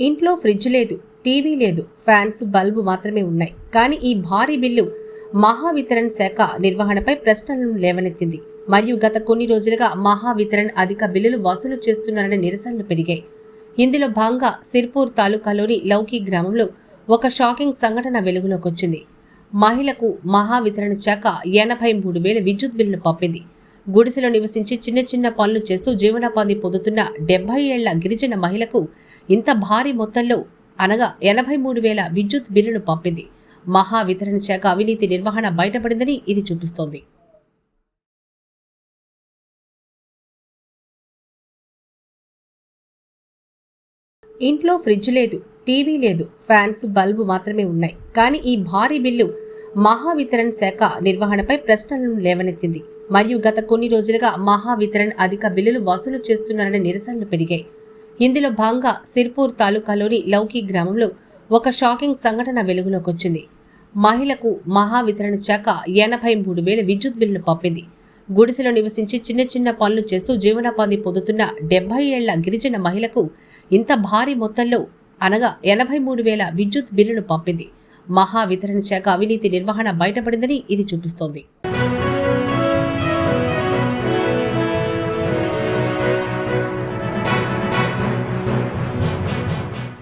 ఇంట్లో ఫ్రిడ్జ్ లేదు టీవీ లేదు ఫ్యాన్స్ బల్బు మాత్రమే ఉన్నాయి. కానీ ఈ భారీ బిల్లు మహావితరణ్ శాఖ నిర్వహణపై ప్రశ్నలను లేవనెత్తింది. మరియు గత కొన్ని రోజులుగా మహావితరణ్ అధిక బిల్లులు వసూలు చేస్తున్నారనే నిరసనలు పెరిగాయి. ఇందులో భాగంగా సిర్పూర్ తాలూకాలోని లౌకి గ్రామంలో ఒక షాకింగ్ సంఘటన వెలుగులోకి వచ్చింది. మహిళకు మహావితరణ శాఖ ఎనభై మూడు వేల విద్యుత్ బిల్లును పంపింది. గుడిసెలో నివసించి చిన్న చిన్న పనులు చేస్తూ జీవనోపాధి పొందుతున్న డెబ్బై ఏళ్ళ గిరిజన మహిళకు ఇంత భారీ మొత్తంలో అనగా ఎనభై మూడు వేల విద్యుత్ బిల్లును పంపింది. మహా వితరణ శాఖ అవినీతి నిర్వహణ బయటపడిందని ఇది చూపిస్తోంది. ఇంట్లో ఫ్రిడ్జ్ లేదు. టీవీ లేదు ఫ్యాన్స్ బల్బు మాత్రమే ఉన్నాయి. కానీ ఈ భారీ బిల్లు మహావితరణ్ శాఖ నిర్వహణపై ప్రశ్నలను లేవనెత్తింది. మరియు గత కొన్ని రోజులుగా మహావితరణ్ అధిక బిల్లులు వసూలు చేస్తున్నారనే నిరసనలు పెరిగాయి. ఇందులో భాగంగా సిర్పూర్ తాలూకాలోని లౌకి గ్రామంలో ఒక షాకింగ్ సంఘటన వెలుగులోకి వచ్చింది. మహిళకు మహావితరణ శాఖ ఎనభై మూడు వేల విద్యుత్ బిల్లును పంపింది. గుడిసెలో నివసించి చిన్న చిన్న పనులు చేస్తూ జీవనోపాధి పొందుతున్న డెబ్బై ఏళ్ళ గిరిజన మహిళకు ఇంత భారీ మొత్తంలో అనగా ఎనభై మూడు వేల విద్యుత్ బిల్లును పంపింది. మహా వితరణ శాఖ అవినీతి నిర్వహణ బయటపడిందని ఇది చూపిస్తోంది.